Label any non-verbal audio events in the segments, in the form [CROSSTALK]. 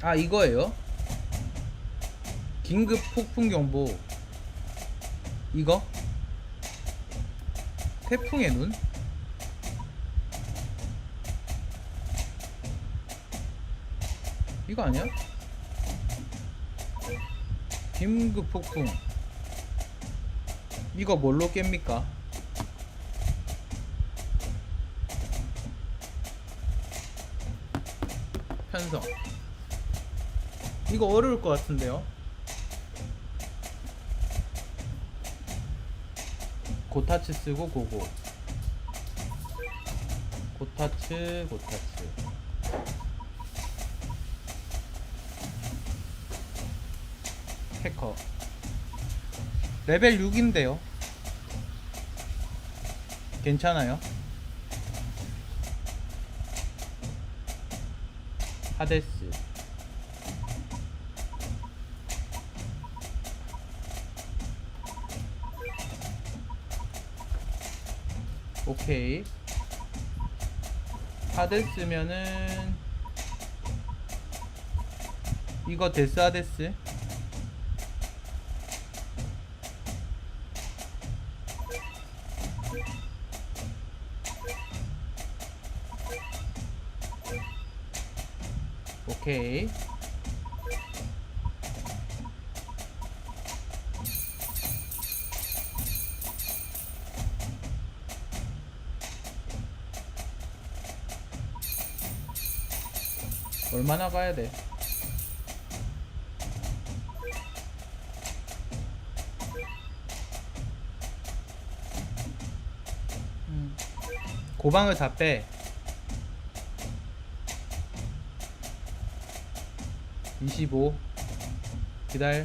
아 이거예요? 긴급 폭풍 경보 이거? 태풍의 눈? 이거 아니야? 긴급 폭풍 이거 뭘로 깹니까? 편성 이거 어려울 것 같은데요? 고타츠 쓰고 고고. 고타츠 고타츠. 해커. 레벨 6인데요? 괜찮아요? 하데스 오케이. 하데스면은 이거 데스 하데스? 오케이 얼마나 가야 돼? 음. 고방을 다 빼. 25 기다려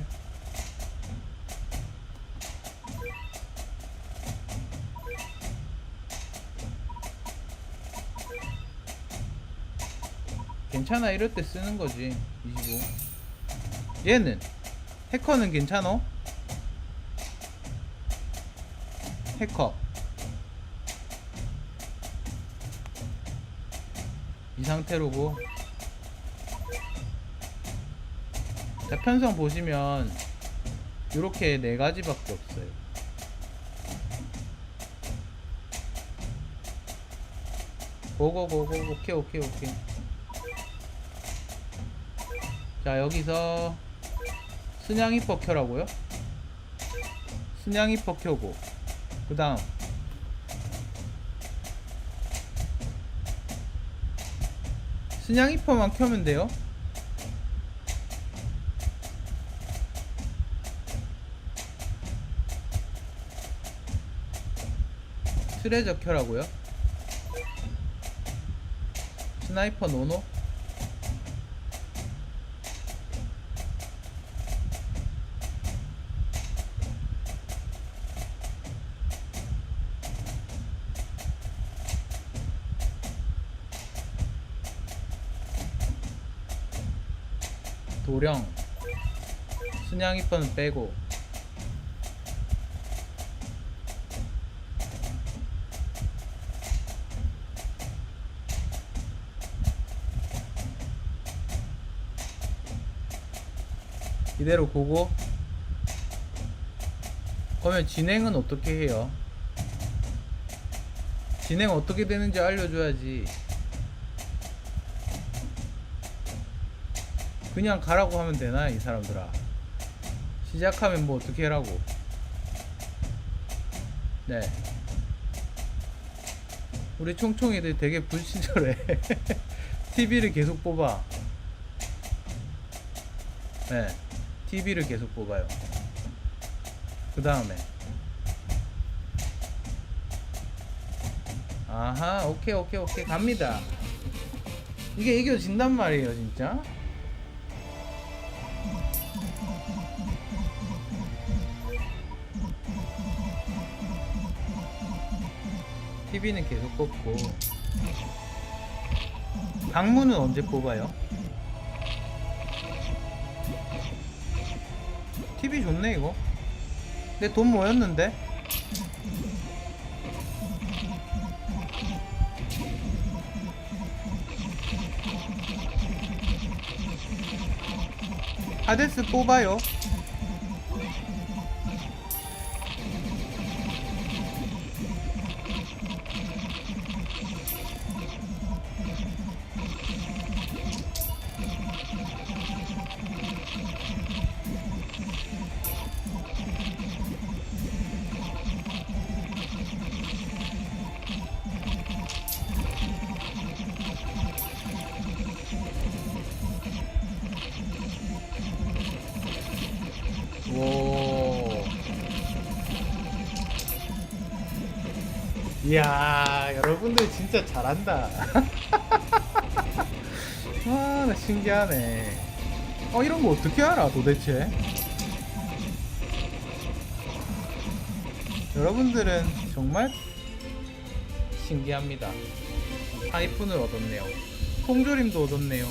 괜찮아 이럴 때 쓰는 거지 25 얘는 해커는 괜찮어? 해커 이 상태로고 자 편성 보시면 이렇게 네 가지밖에 없어요. 고고고고 오케이 오케이 오케이. 자 여기서 순양 히퍼 켜라고요? 순양 히퍼 켜고 그 다음 순양 히퍼만 켜면 돼요. 트레저 켜라고요? 스나이퍼 노노? 도령 순양이퍼는 빼고. 이대로 보고. 그러면 진행은 어떻게 해요? 진행 어떻게 되는지 알려줘야지 그냥 가라고 하면 되나 이 사람들아? 시작하면 뭐 어떻게 해라고? 네. 우리 총총이들 되게 불친절해. [LAUGHS] TV를 계속 뽑아. 네. TV를 계속 뽑아요. 그 다음에. 아하 오케이 오케이 오케이. 갑니다. 이게 이겨진단 말이에요 진짜 TV는 계속 뽑고 방문은 언제 뽑아요? TV 좋네 이거 내 돈 모였는데 하데스 뽑아요. 이야, 여러분들 진짜 잘한다. 와, [LAUGHS] 나 신기하네. 어, 이런 거 어떻게 알아, 도대체? 여러분들은 정말 신기합니다. 하이픈을 얻었네요. 통조림도 얻었네요.